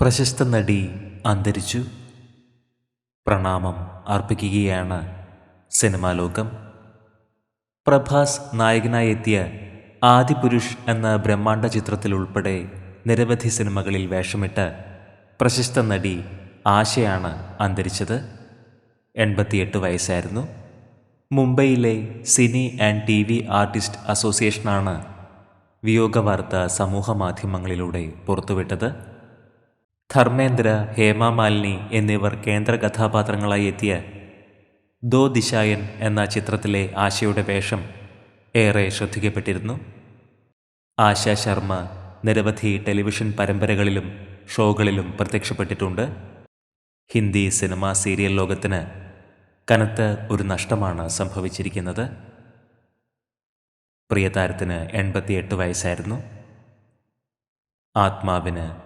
പ്രശസ്ത നടി അന്തരിച്ചു. പ്രണാമം അർപ്പിക്കുകയാണ് സിനിമാ ലോകം. പ്രഭാസ് നായകനായി എത്തിയ ആദിപുരുഷ് എന്ന ബ്രഹ്മാണ്ഡ ചിത്രത്തിൽ ഉൾപ്പെടെ നിരവധി സിനിമകളിൽ വേഷമിട്ട് പ്രശസ്ത നടി ആശയാണ് അന്തരിച്ചത്. എൺപത്തിയെട്ട് വയസ്സായിരുന്നു. മുംബൈയിലെ cine and T V artist അസോസിയേഷനാണ് വിയോഗ വാർത്ത സമൂഹ മാധ്യമങ്ങളിലൂടെ പുറത്തുവിട്ടത്. ധർമ്മേന്ദ്ര ഹേമ മാലിനി എന്നിവർ കേന്ദ്ര കഥാപാത്രങ്ങളായി എത്തിയ ദോ ദിശായൻ എന്ന ചിത്രത്തിലെ ആശയുടെ വേഷം ഏറെ ശ്രദ്ധിക്കപ്പെട്ടിരുന്നു. ആശ ശർമ്മ നിരവധി ടെലിവിഷൻ പരമ്പരകളിലും ഷോകളിലും പ്രത്യക്ഷപ്പെട്ടിട്ടുണ്ട്. ഹിന്ദി സിനിമ സീരിയൽ ലോകത്തിന് കനത്ത ഒരു നഷ്ടമാണ് സംഭവിച്ചിരിക്കുന്നത്. പ്രിയതാരത്തിന് എൺപത്തിയെട്ട് വയസ്സായിരുന്നു. ആത്മാവിന്